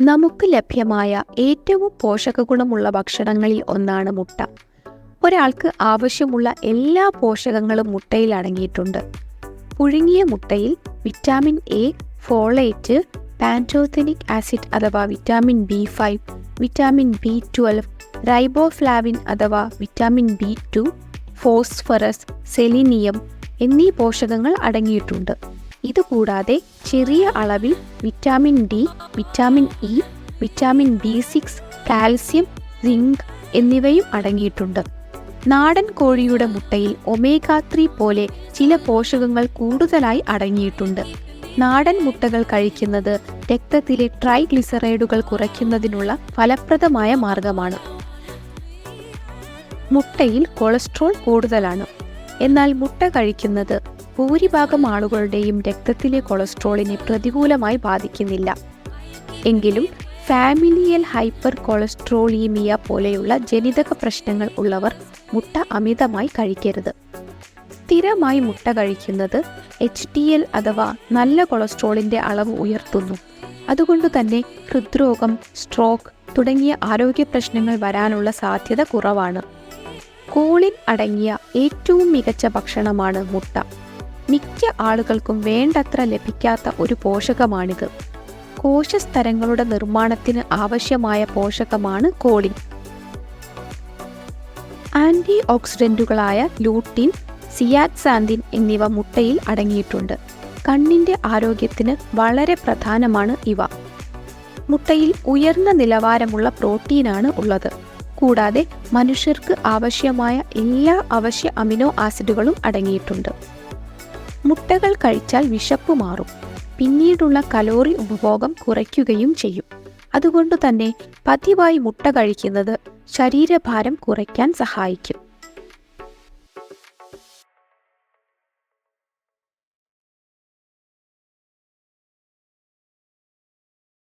നമുക്ക് ലഭ്യമായ ഏറ്റവും പോഷകഗുണമുള്ള ഭക്ഷണങ്ങളിൽ ഒന്നാണ് മുട്ട. ഒരാൾക്ക് ആവശ്യമുള്ള എല്ലാ പോഷകങ്ങളും മുട്ടയിൽ അടങ്ങിയിട്ടുണ്ട്. പുഴുങ്ങിയ മുട്ടയിൽ vitamin A folate pantothenic acid അഥവാ vitamin B five vitamin B twelve riboflavin അഥവാ vitamin B two phosphorus selenium എന്നീ പോഷകങ്ങൾ അടങ്ങിയിട്ടുണ്ട്. ഇതുകൂടാതെ ചെറിയ അളവിൽ vitamin D vitamin E vitamin B six calcium zinc എന്നിവയും അടങ്ങിയിട്ടുണ്ട്. നാടൻ കോഴിയുടെ മുട്ടയിൽ ഒമേഗ ത്രീ പോലെ ചില പോഷകങ്ങൾ കൂടുതലായി അടങ്ങിയിട്ടുണ്ട്. നാടൻ മുട്ടകൾ കഴിക്കുന്നത് രക്തത്തിലെ ട്രൈഗ്ലിസറൈഡുകൾ കുറയ്ക്കുന്നതിനുള്ള ഫലപ്രദമായ മാർഗമാണ്. മുട്ടയിൽ കൊളസ്ട്രോൾ കൂടുതലാണ്. എന്നാൽ മുട്ട കഴിക്കുന്നത് ഭൂരിഭാഗം ആളുകളുടെയും രക്തത്തിലെ കൊളസ്ട്രോളിനെ പ്രതികൂലമായി ബാധിക്കുന്നില്ല. എങ്കിലും ഫാമിലിയൽ ഹൈപ്പർ കൊളസ്ട്രോളീമിയ പോലെയുള്ള ജനിതക പ്രശ്നങ്ങൾ ഉള്ളവർ മുട്ട അമിതമായി കഴിക്കരുത്. സ്ഥിരമായി മുട്ട കഴിക്കുന്നത് എച്ച് ഡി എൽ അഥവാ നല്ല കൊളസ്ട്രോളിന്റെ അളവ് ഉയർത്തുന്നു. അതുകൊണ്ട് തന്നെ ഹൃദ്രോഗം സ്ട്രോക്ക് തുടങ്ങിയ ആരോഗ്യ പ്രശ്നങ്ങൾ വരാനുള്ള സാധ്യത കുറവാണ്. കോളിൻ അടങ്ങിയ ഏറ്റവും മികച്ച ഭക്ഷണമാണ് മുട്ട. മിക്ക ആളുകൾക്കും വേണ്ടത്ര ലഭിക്കാത്ത ഒരു പോഷകമാണിത്. കോശസ്തരങ്ങളുടെ നിർമ്മാണത്തിന് ആവശ്യമായ പോഷകമാണ് കോളിൻ. ആന്റി ഓക്സിഡന്റുകളായ ലൂട്ടിൻ സിയാറ്റ്സാന്തിൻ എന്നിവ മുട്ടയിൽ അടങ്ങിയിട്ടുണ്ട്. കണ്ണിന്റെ ആരോഗ്യത്തിന് വളരെ പ്രധാനമാണ് ഇവ. മുട്ടയിൽ ഉയർന്ന നിലവാരമുള്ള പ്രോട്ടീനാണ് ഉള്ളത്. കൂടാതെ മനുഷ്യർക്ക് ആവശ്യമായ എല്ലാ അവശ്യ അമിനോ ആസിഡുകളും അടങ്ങിയിട്ടുണ്ട്. മുട്ടകൾ കഴിച്ചാൽ വിശപ്പ് മാറും. പിന്നീടുള്ള കലോറി ഉപഭോഗം കുറയ്ക്കുകയും ചെയ്യും. അതുകൊണ്ട് തന്നെ പതിവായി മുട്ട കഴിക്കുന്നത് ശരീരഭാരം കുറയ്ക്കാൻ സഹായിക്കും.